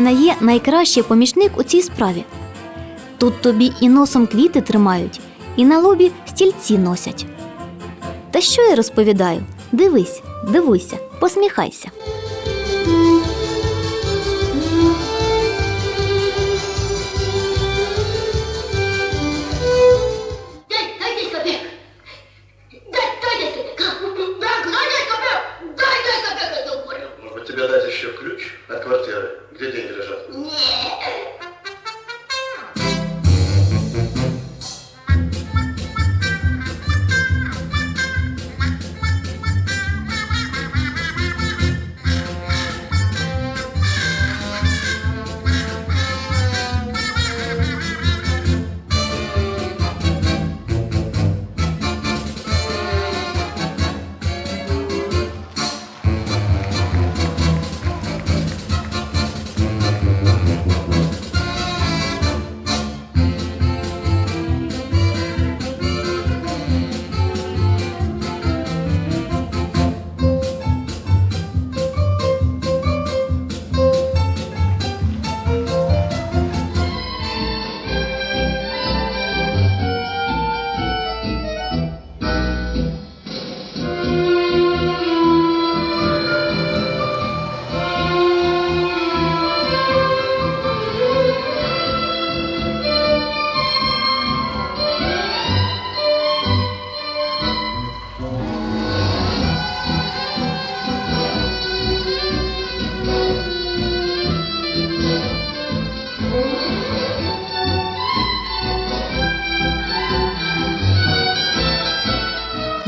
дівчина найкращий помічник у цій справі. Тут тобі і носом квіти тримають, і на лобі стільці носять. Та що я розповідаю? Дивись, дивуйся, посміхайся.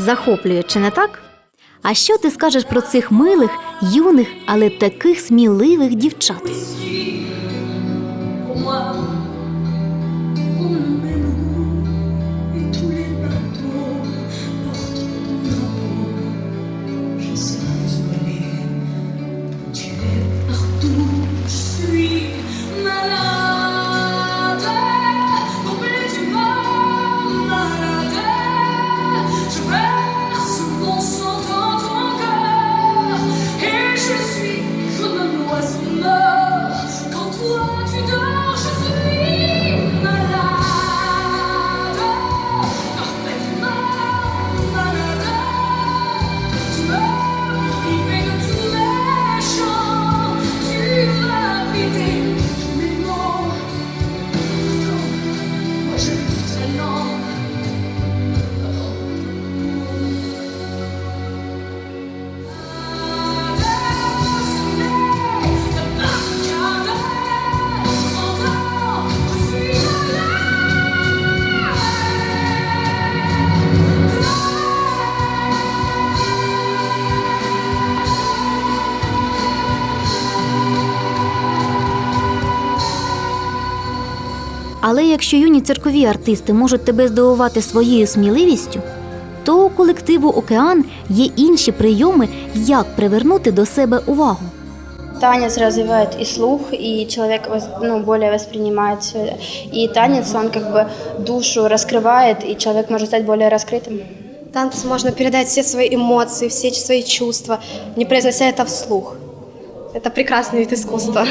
Захоплює, чи не так? А що ти скажеш про цих милих, юних, але таких сміливих дівчат? Але якщо юні циркові артисти можуть тебе здивувати своєю сміливістю, то у колективу Океан є інші прийоми, як привернути до себе увагу. Танец развивает и слух, и человек вос- ну, более воспринимает всё. И танец, он как бы душу раскрывает, и человек может стать более раскрытым. Танцем можно передать все свои эмоции, все свои чувства, не произнося это вслух. Это прекрасный вид искусства.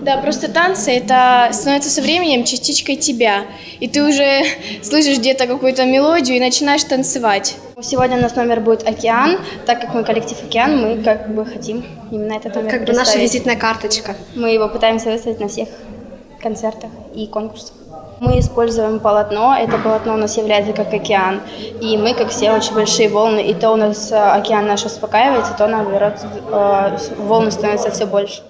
Да, просто танцы это становится со временем частичкой тебя. И ты уже слышишь где-то какую-то мелодию и начинаешь танцевать. Сегодня у нас номер будет «Океан», так как мы коллектив «Океан», мы как бы хотим именно этот номер Как бы наша визитная карточка. Мы его пытаемся выставить на всех концертах и конкурсах. Мы используем полотно, это полотно у нас является как океан, и мы, как все, очень большие волны, и то у нас э, океан наш успокаивается, то наоборот э, волны становятся все больше.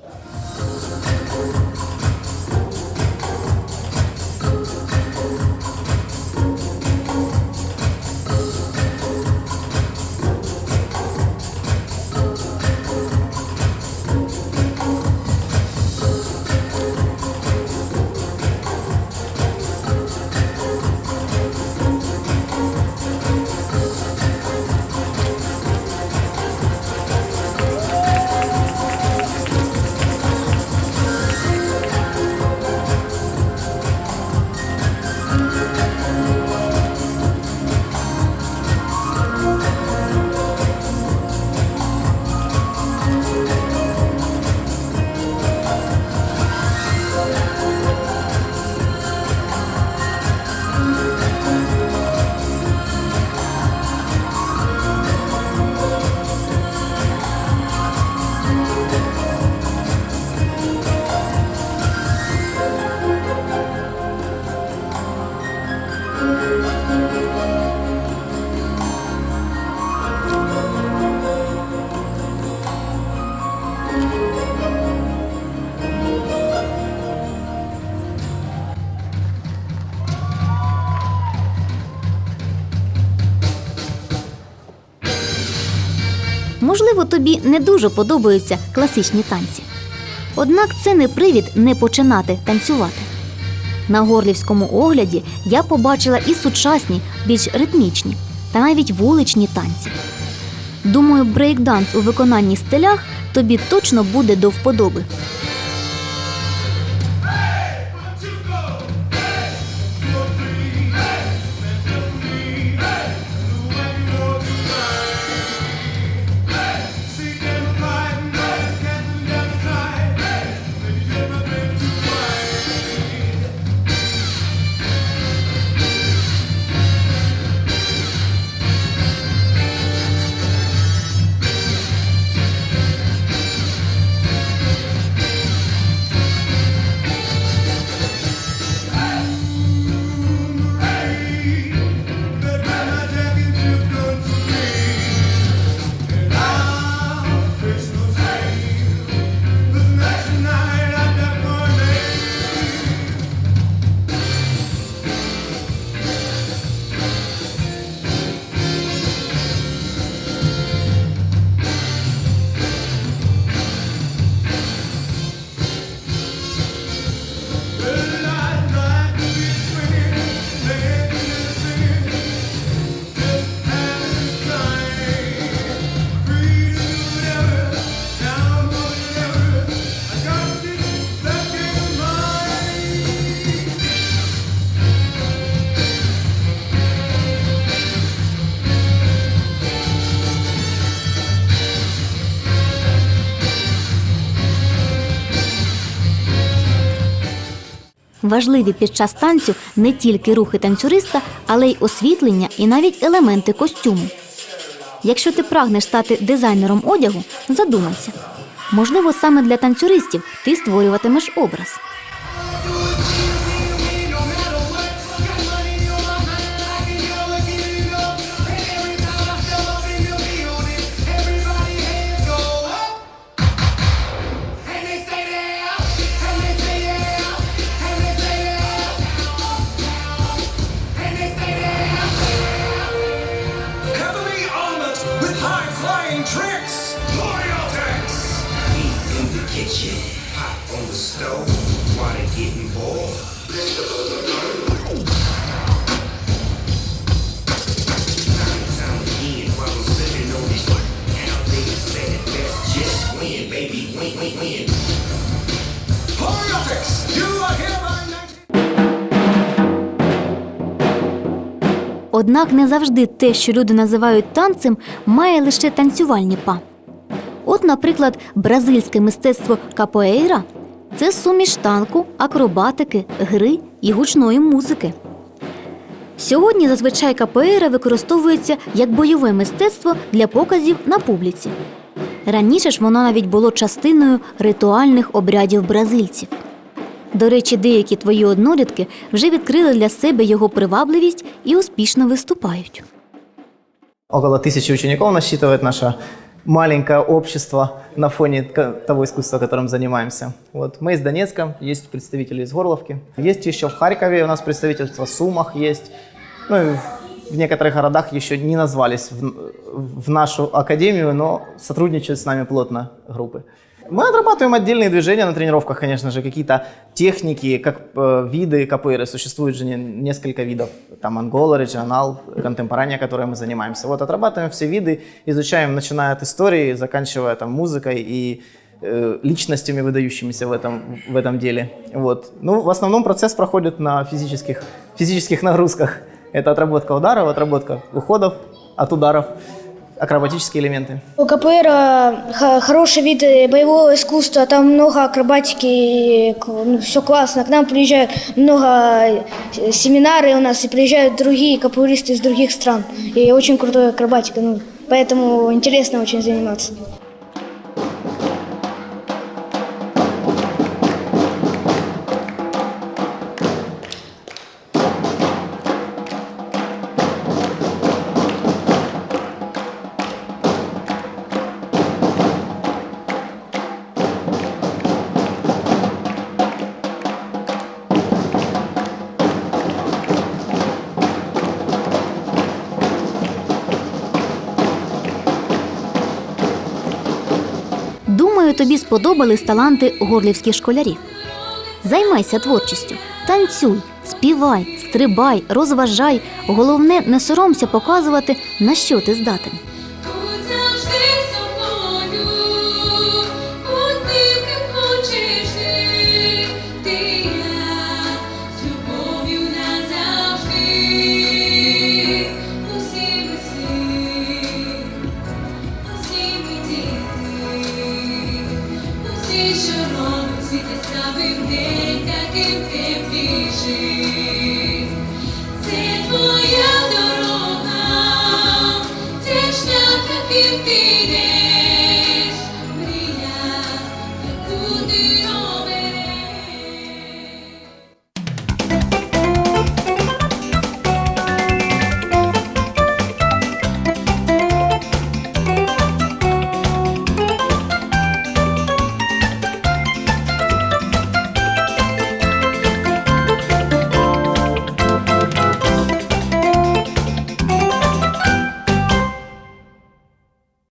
Можливо, тобі не дуже подобаються класичні танці. Однак це не привід не починати танцювати. На горлівському огляді я побачила і сучасні, більш ритмічні, та навіть вуличні танці. Думаю, брейкданс у виконанні стилях тобі точно буде до вподоби. Важливі під час танцю не тільки рухи танцюриста, але й освітлення і навіть елементи костюму. Якщо ти прагнеш стати дизайнером одягу, задумайся. Можливо, саме для танцюристів ти створюватимеш образ. Однак не завжди те, що люди називають танцем, має лише танцювальні па. От, наприклад, бразильське мистецтво капоейра це суміш танку, акробатики, гри і гучної музики. Сьогодні зазвичай капоейра використовується як бойове мистецтво для показів на публіці. Раніше ж воно навіть було частиною ритуальних обрядів бразильців. До речі, деякі твої однолітки вже відкрили для себе його привабливість і успішно виступають. Около тысячи учеников насчитывает наше маленькое общество на фоне ка- того искусства, которым занимаемся. Вот. Мы из Донецка, есть представители из Горловки. Есть еще в Харькове у нас представительство, в Сумах есть. Ну и в некоторых городах еще не назвались в, в нашу академию, но сотрудничают с нами плотно группы. Мы отрабатываем отдельные движения на тренировках, конечно же, какие-то техники, как э, виды капоэйры. Существует же не- несколько видов. Там ангола, регионал, контемпорания, которой мы занимаемся. Вот отрабатываем все виды, изучаем, начиная от истории, заканчивая там музыкой и э, личностями, выдающимися в этом, в этом деле. Вот. Ну, в основном процесс проходит на физических, физических нагрузках. Это отработка ударов, отработка уходов от ударов, акробатические элементы. У КПР х- хороший вид э, боевого искусства, там много акробатики, все классно. К нам приезжают много э, семинары у нас, и приезжают другие капуэристы из других стран. И очень крутая акробатика, ну, поэтому интересно очень заниматься. Тобі сподобались таланти горлівських школярів. Займайся творчістю, танцюй, співай, стрибай, розважай. Головне, не соромся показувати, на що ти здатен. you just